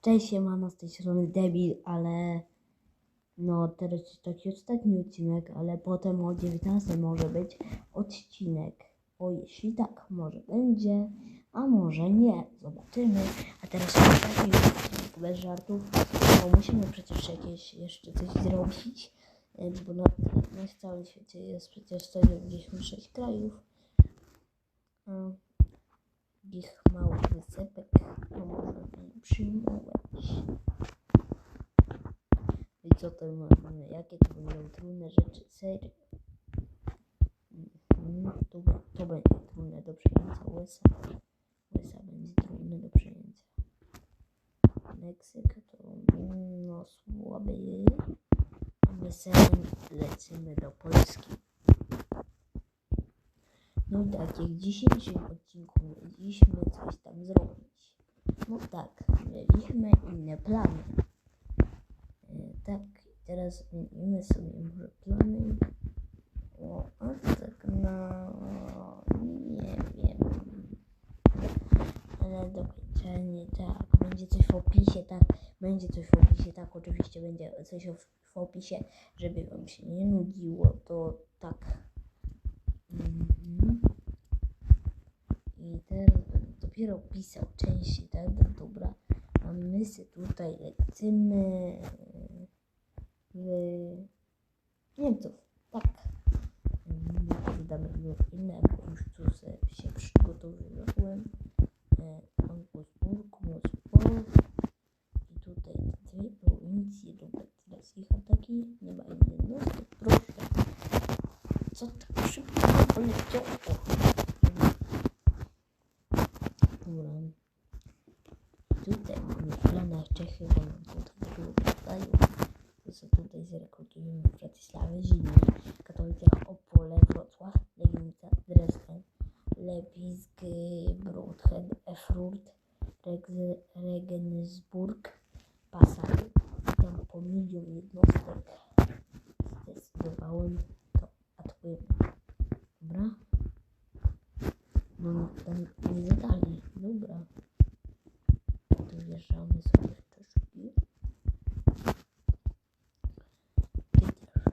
Cześć, siemano, z tej strony Debil, ale no teraz jest taki ostatni odcinek, ale potem o 19 może być odcinek. O, jeśli tak, może będzie, a może nie, zobaczymy. A teraz ostatni odcinek bez żartów, bo musimy przecież jakieś jeszcze coś zrobić, e, bo na, na całym świecie jest przecież 196 krajów. A ich mały wysepek nie przyjmować. I co to mamy? Jakie to będą trudne rzeczy? Serio. Mhm, To, be- to będzie trudne do przyjęcia. USA. USA będzie trudne do przyjęcia. Meksyk to mm, no słaby. A my sobie lecimy do Polski. No tak, jak w dzisiejszym odcinku mieliśmy coś tam zrobić. No tak, mieliśmy inne plany. E, tak, teraz zmienimy sobie może plany. O, a tak na... nie wiem. Ale dokończenie, tak, będzie coś w opisie, tak, będzie coś w opisie, tak, oczywiście będzie coś w, opisie, żeby wam się nie nudziło, to tak. Mhm. I teraz dopiero pisał części, tak? No Dobra. A my się tutaj lecimy w Niemców. Tak. Mm, Damy inne, bo już tu się przygotowywałem. E, Augsburg, Moskwa. I tutaj dwie prowincje. Dobra, teraz ich ataki. Nie ma jednostek, proszę. Co tak szybko poleciało? Dobra. W planach Czechy, bo nam tutaj było podają. Co tutaj zrekrutujemy w Bratysławie, Żilinie, Katowicach, Opole, Wrocław, Legnica, Dresden, Leipzig, Brodhead, Erfurt, Regensburg, Passau. Tam po milion jednostek zdecydowałem to atakujemy. Dobra? No tam nie zadali. Dobra. To wjeżdżamy sobie w czaszki. Ty też.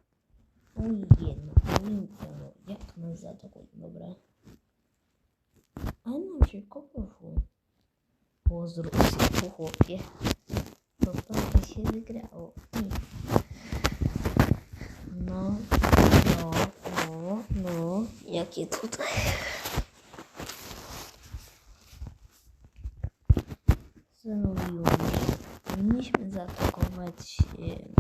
Oj, jedna prowincja, no jak nas zaatakują, dobra. A nam szybko poszło. Było z Rosji, po chłopie. To prawie się wygrało. I. No, no, no, no. Jakie tutaj. Zrobiło się. Powinniśmy zaatakować. em,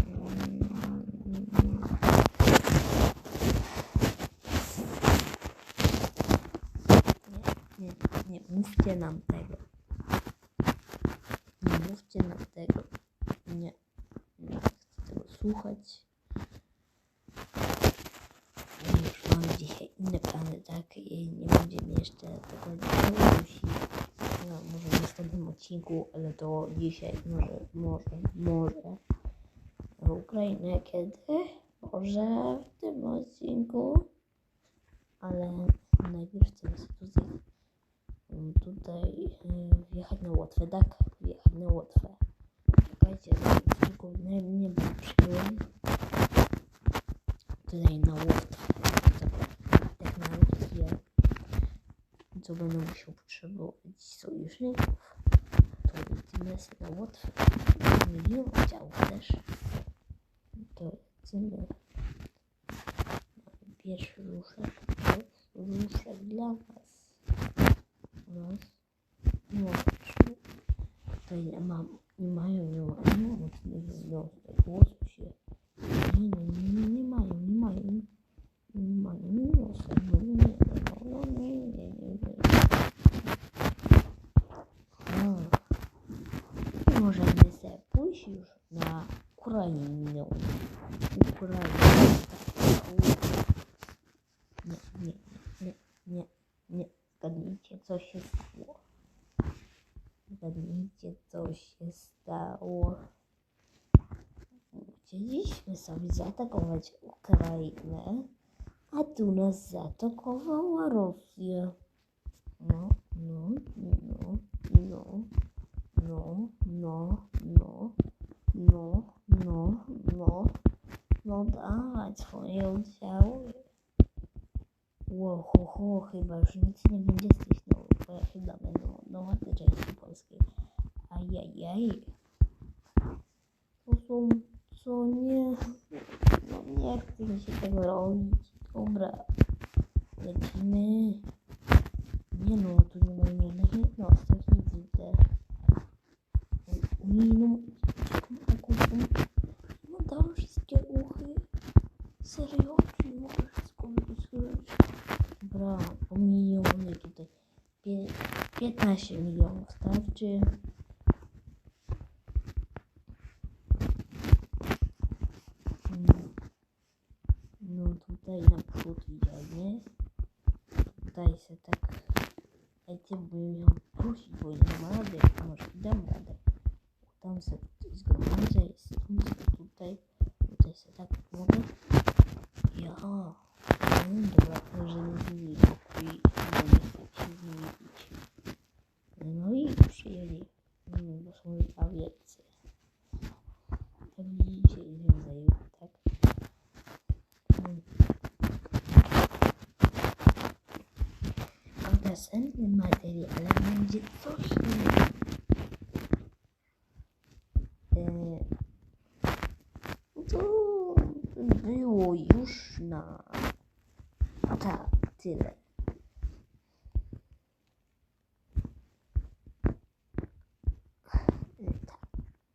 Nie, nie, nie mówcie nam tego. Nie mówcie nam tego. Nie, nie chcę tego słuchać. Już mamy dzisiaj inne plany, tak? I nie będziemy jeszcze tego nie musi. No, może w następnym odcinku, ale to dzisiaj, może, może, może. W Ukrainę kiedy? Może w tym odcinku. Ale najpierw sobie tutaj, tutaj y, wjechać na Łotwę, tak? Wjechać na Łotwę. Czekajcie, bo tylko nie, nie wiem, przyjąłem. Tutaj na Łotwę. Tak na Litwie. Co będę musiał potrzebować sojuszników. To sobie na Łotwę. Milion oddziałów też. To lecimy. Pierwszy ruszek. Ruszek dla was. Raz. No. To nie mam. Nie mają, nie mają. Nie mam mocnych związek. Głosu się. Nie, nie, nie, nie, nie mają, nie mają. Nie mają, nie niosą. No, nie, nie, no, no, nie, nie, nie, nie. A. I możemy sobie pójść już na Ukrainę. Ukrainę. Nie, nie, nie, nie, nie. Zgadnijcie, co się stało. Zgadnijcie, co się stało. Chcieliśmy sobie zaatakować Ukrainę, a tu nas zaatakowała Rosja. No, no, no, no, no, no, no, no, no. No dawać swoje oddziały. Wow, ho, chyba już nic nie będzie z tych nowych. Ja chyba będą nowe te części polskie. Ajajaj. To są... co nie... No nie chcę się tego robić. Dobra. Lecimy. Nie no, tu nie ma żadnych jednostek, nic widzę. Minum no, taką, no dam wszystkie uchy. Serio, czy nie mogę wszystko wysłyszeć? Dobra, po miliony tutaj. Pie, 15 milionów starczy. Mm. No tutaj naprzód idziemy. Tutaj się tak... Ej, ty bym miał prosić, bo nie ma rady. Może i dam radę. Tam se tutaj zgromadzę, jest tu, tutaj. Tutaj się tak mogę. Ja. Mm, dobra, może nie zmienić bo nie chcę się z nimi bić. No i przyjęli, mm, bo są dwa wielcy. Jak widzicie, idziemy za nim, tak? Mm. W następnym materiale będzie coś innego. E, to było już na tak, tyle.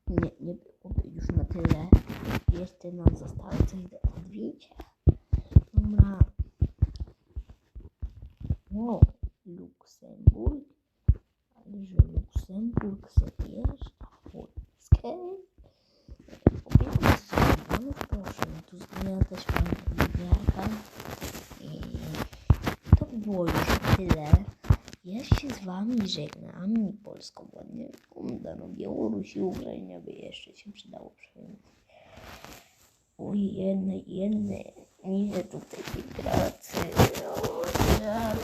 Nie, nie byłoby już na tyle. Jeszcze nam zostało coś do odbicia. Dobra. Wow, Luksemburg. Ale że Luksemburg se wjeżdża w Polskę. Powiedzmy sobie, no proszę, tu zmienia też fajna biblioteka. I to by było już na tyle. Ja się z wami żegnam. Polską ładnie wygląda. Białorusi, Ukraina by jeszcze się przydało przejąć. Oj, jedne, jedne. Nie tutaj tej pracy. Oj, ale...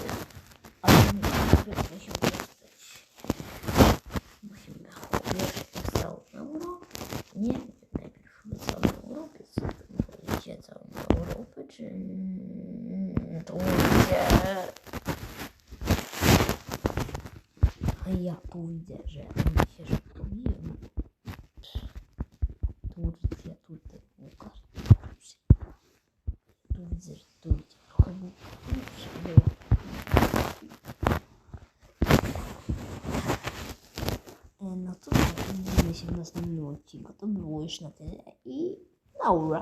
Nie musimy dostać. Musimy jeszcze zostało euro. Nie wiem, najpierw chyba całą Europę. Co to? Całą Europę, czy... mm, tutaj, Łukasz. Tu widzę, że tu idzie trochę lepsze było. E, No to tak, widzimy się w następnym odcinku. To było już na tyle i naura.